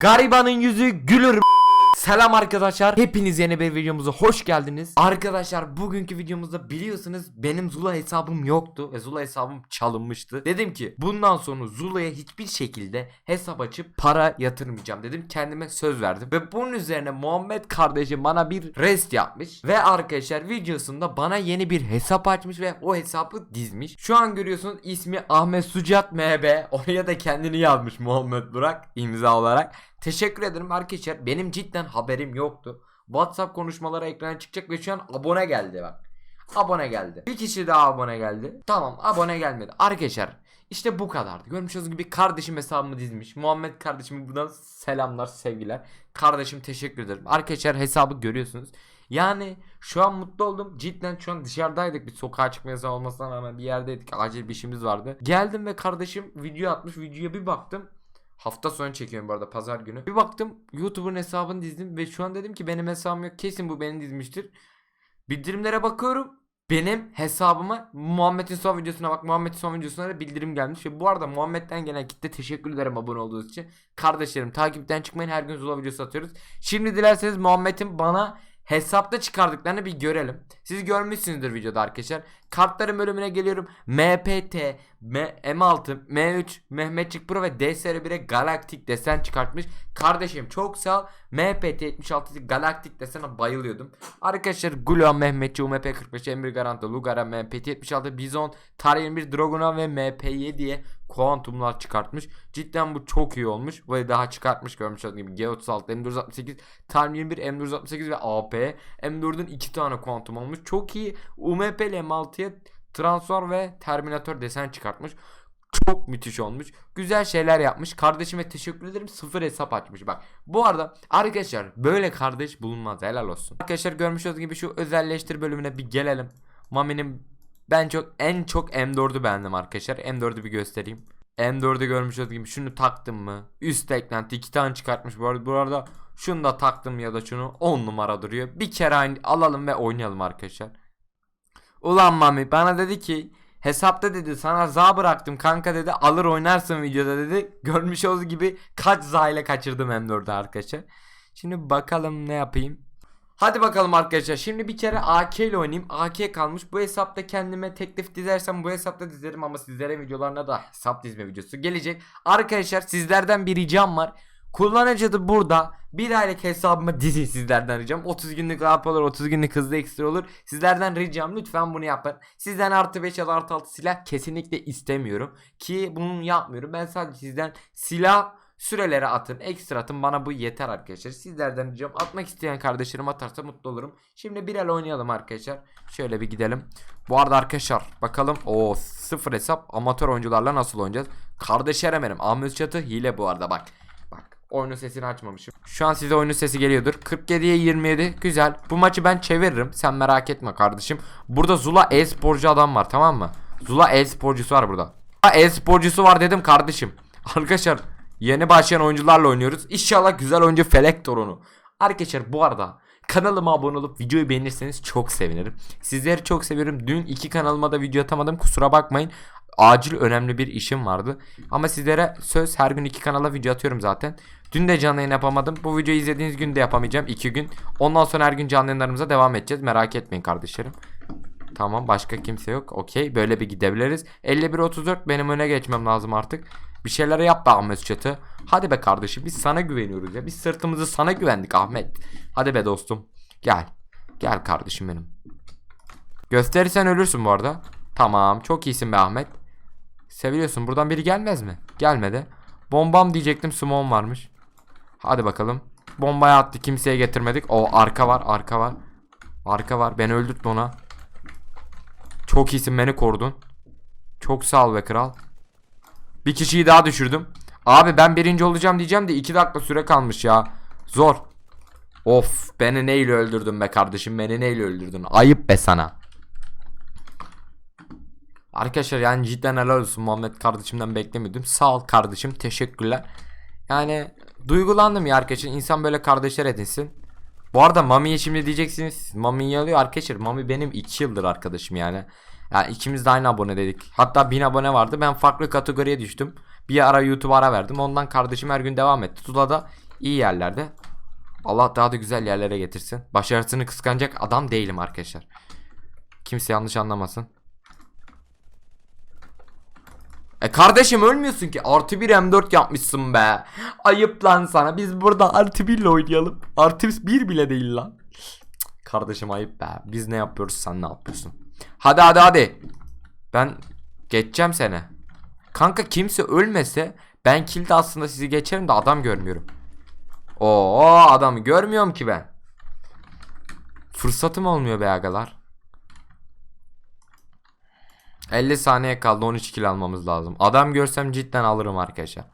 Garibanın yüzü gülür. Selam arkadaşlar. Hepiniz yeni bir videomuza hoş geldiniz. Arkadaşlar bugünkü videomuzda biliyorsunuz benim Zula hesabım yoktu ve Zula hesabım çalınmıştı. Dedim ki bundan sonra Zula'ya hiçbir şekilde hesap açıp para yatırmayacağım dedim. Kendime söz verdim. Ve bunun üzerine Muhammed kardeşim bana bir rest yapmış. Ve arkadaşlar videosunda bana yeni bir hesap açmış ve o hesabı dizmiş. Şu an görüyorsunuz ismi Ahmet Sucat MB. Oraya da kendini yazmış Muhammed Burak imza olarak. Teşekkür ederim arkadaşlar. Benim cidden haberim yoktu. WhatsApp konuşmaları ekrana çıkacak ve şu an abone geldi bak. Abone geldi. Bir kişi daha abone geldi. Tamam abone gelmedi. Arkadaşlar işte bu kadardı. Görmüş olduğunuz gibi kardeşim hesabımı dizmiş. Muhammed kardeşime buradan selamlar sevgiler. Kardeşim teşekkür ederim. Arkadaşlar hesabı görüyorsunuz. Yani şu an mutlu oldum. Cidden şu an dışarıdaydık. Bir sokağa çıkma yasağı olmasına rağmen bir yerdeydik. Acil bir işimiz vardı. Geldim ve kardeşim video atmış. Videoya bir baktım. Hafta sonu çekiyorum bu arada pazar günü. Bir baktım YouTube'un hesabını dizdim ve şu an dedim ki benim hesabım yok. Kesin bu beni dizmiştir. Bildirimlere bakıyorum. Benim hesabıma Muhammed'in son videosuna bak. Muhammed'in son videosuna da bildirim gelmiş. Ve bu arada Muhammed'den gelen kitle teşekkür ederim abone olduğunuz için. Kardeşlerim takipten çıkmayın. Her gün Zula videosu atıyoruz. Şimdi dilerseniz Muhammed'in bana hesapta çıkardıklarını bir görelim. Siz görmüşsünüzdür videoda arkadaşlar. Kartların bölümüne geliyorum. MPT, M- M6, M3, Mehmetçik Pro ve DSR1'e galaktik desen çıkartmış. Kardeşim çok sağ ol. MPT 76 galaktik desene bayılıyordum. Arkadaşlar Gulo, Mehmetçi, UMP 45, Emir Garanti, Lugara, MPT 76, Bizon, Tar 21, Dragona ve MP7'ye kuantumlar çıkartmış. Cidden bu çok iyi olmuş. Ve daha çıkartmış görmüş olduğunuz gibi G36, M468, Tar 21, M468 ve AP. M4'ün iki tane kuantum olmuş. Çok iyi. UMP ile M6'ya transfer ve Terminator desen çıkartmış. Çok müthiş olmuş. Güzel şeyler yapmış. Kardeşime teşekkür ederim. Sıfır hesap açmış. Bak bu arada arkadaşlar böyle kardeş bulunmaz. Helal olsun. Arkadaşlar görmüş olduğunuz gibi şu özelleştir bölümüne bir gelelim. Mami'nin ben çok en çok M4'ü beğendim arkadaşlar. M4'ü bir göstereyim. M4'ü görmüş olduğunuz gibi şunu taktım mı? Üst eklenti iki tane çıkartmış bu arada. Bu arada şunu da taktım ya da şunu 10 numara duruyor. Bir kere alalım ve oynayalım arkadaşlar. Ulan Mami bana dedi ki hesapta dedi sana za bıraktım kanka dedi alır oynarsın videoda dedi. Görmüş olduğu gibi kaç za ile kaçırdım M4'ü arkadaşlar. Şimdi bakalım ne yapayım. Hadi bakalım arkadaşlar. Şimdi bir kere AK ile oynayayım. AK kalmış. Bu hesapta kendime teklif dizersem bu hesapta dizerim ama sizlere videolarına da hesap dizme videosu gelecek. Arkadaşlar sizlerden bir ricam var. Kullanıcı adı burada. Bir aylık hesabıma dizin sizlerden ricam. 30 günlük AP olur, 30 günlük hızlı ekstra olur. Sizlerden ricam lütfen bunu yapın. Sizden artı 5 ya da artı 6 silah kesinlikle istemiyorum. Ki bunu yapmıyorum. Ben sadece sizden silah sürelere atın, ekstra atın. Bana bu yeter arkadaşlar. Sizlerden ricam atmak isteyen kardeşlerim atarsa mutlu olurum. Şimdi bir el oynayalım arkadaşlar. Şöyle bir gidelim. Bu arada arkadaşlar bakalım. o sıfır hesap amatör oyuncularla nasıl oynayacağız? Kardeşlerim benim. Ahmet Çatı hile bu arada bak. Bak oyunun sesini açmamışım. Şu an size oyunun sesi geliyordur. 47'ye 27 güzel. Bu maçı ben çeviririm. Sen merak etme kardeşim. Burada Zula e-sporcu adam var tamam mı? Zula e-sporcusu var burada. E-sporcusu var dedim kardeşim. Arkadaşlar yeni başlayan oyuncularla oynuyoruz. İnşallah güzel oyuncu Felek Torunu. Arkadaşlar bu arada kanalıma abone olup videoyu beğenirseniz çok sevinirim. Sizleri çok seviyorum. Dün iki kanalıma da video atamadım. Kusura bakmayın. Acil önemli bir işim vardı. Ama sizlere söz her gün iki kanala video atıyorum zaten. Dün de canlı yayın yapamadım. Bu videoyu izlediğiniz gün de yapamayacağım. iki gün. Ondan sonra her gün canlı yayınlarımıza devam edeceğiz. Merak etmeyin kardeşlerim. Tamam başka kimse yok. Okey böyle bir gidebiliriz. 51-34 benim öne geçmem lazım artık. Bir şeyler yap be Ahmet Çatı. Hadi be kardeşim biz sana güveniyoruz ya. Biz sırtımızı sana güvendik Ahmet. Hadi be dostum. Gel. Gel kardeşim benim. Gösterirsen ölürsün bu arada. Tamam çok iyisin be Ahmet. Seviliyorsun. Buradan biri gelmez mi? Gelmedi. Bombam diyecektim. Sumon varmış. Hadi bakalım. Bombayı attı. Kimseye getirmedik. O arka var. Arka var. Arka var. Beni öldürtme ona. Çok iyisin. Beni korudun. Çok sağ ol be kral. Bir kişiyi daha düşürdüm. Abi ben birinci olacağım diyeceğim de 2 dakika süre kalmış ya. Zor. Of beni neyle öldürdün be kardeşim beni neyle öldürdün. Ayıp be sana. Arkadaşlar yani cidden helal olsun Muhammed kardeşimden beklemiyordum. Sağ ol kardeşim teşekkürler. Yani duygulandım ya arkadaşlar insan böyle kardeşler edinsin. Bu arada Mami'ye şimdi diyeceksiniz Mami'yi alıyor arkadaşlar Mami benim 2 yıldır arkadaşım yani. Yani ikimiz de aynı abone dedik. Hatta 1000 abone vardı ben farklı kategoriye düştüm. Bir ara YouTube ara verdim ondan kardeşim her gün devam etti. Tula da İyi yerlerde. Allah daha da güzel yerlere getirsin. Başarısını kıskanacak adam değilim arkadaşlar. Kimse yanlış anlamasın. E kardeşim ölmüyorsun ki. Artı bir M4 yapmışsın be. Ayıp lan sana. Biz burada artı 1 ile oynayalım. Artı 1 bile değil lan. Kardeşim ayıp be. Biz ne yapıyoruz sen ne yapıyorsun? Hadi hadi hadi. Ben geçeceğim seni. Kanka kimse ölmese ben kilde aslında sizi geçerim de adam görmüyorum. Oo adamı görmüyorum ki ben. Fırsatım olmuyor be agalar. 50 saniye kaldı 13 kill almamız lazım. Adam görsem cidden alırım arkadaşlar.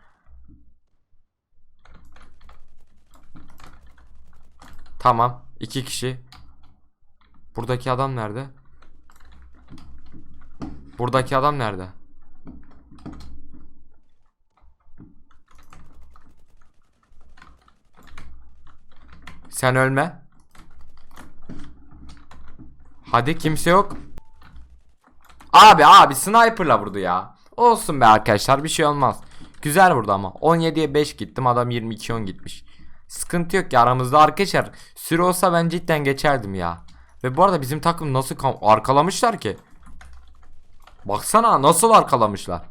Tamam. iki kişi. Buradaki adam nerede? Buradaki adam nerede? Sen ölme. Hadi kimse yok. Abi abi sniperla vurdu ya. Olsun be arkadaşlar bir şey olmaz. Güzel vurdu ama. 17'ye 5 gittim adam 22 10 gitmiş. Sıkıntı yok ya aramızda arkadaşlar. Süre olsa ben cidden geçerdim ya. Ve bu arada bizim takım nasıl arkalamışlar ki? Baksana nasıl arkalamışlar.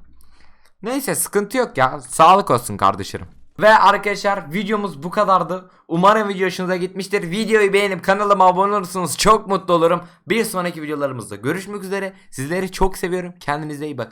Neyse sıkıntı yok ya. Sağlık olsun kardeşlerim. Ve arkadaşlar videomuz bu kadardı. Umarım video hoşunuza gitmiştir. Videoyu beğenip kanalıma abone olursanız çok mutlu olurum. Bir sonraki videolarımızda görüşmek üzere. Sizleri çok seviyorum. Kendinize iyi bakın.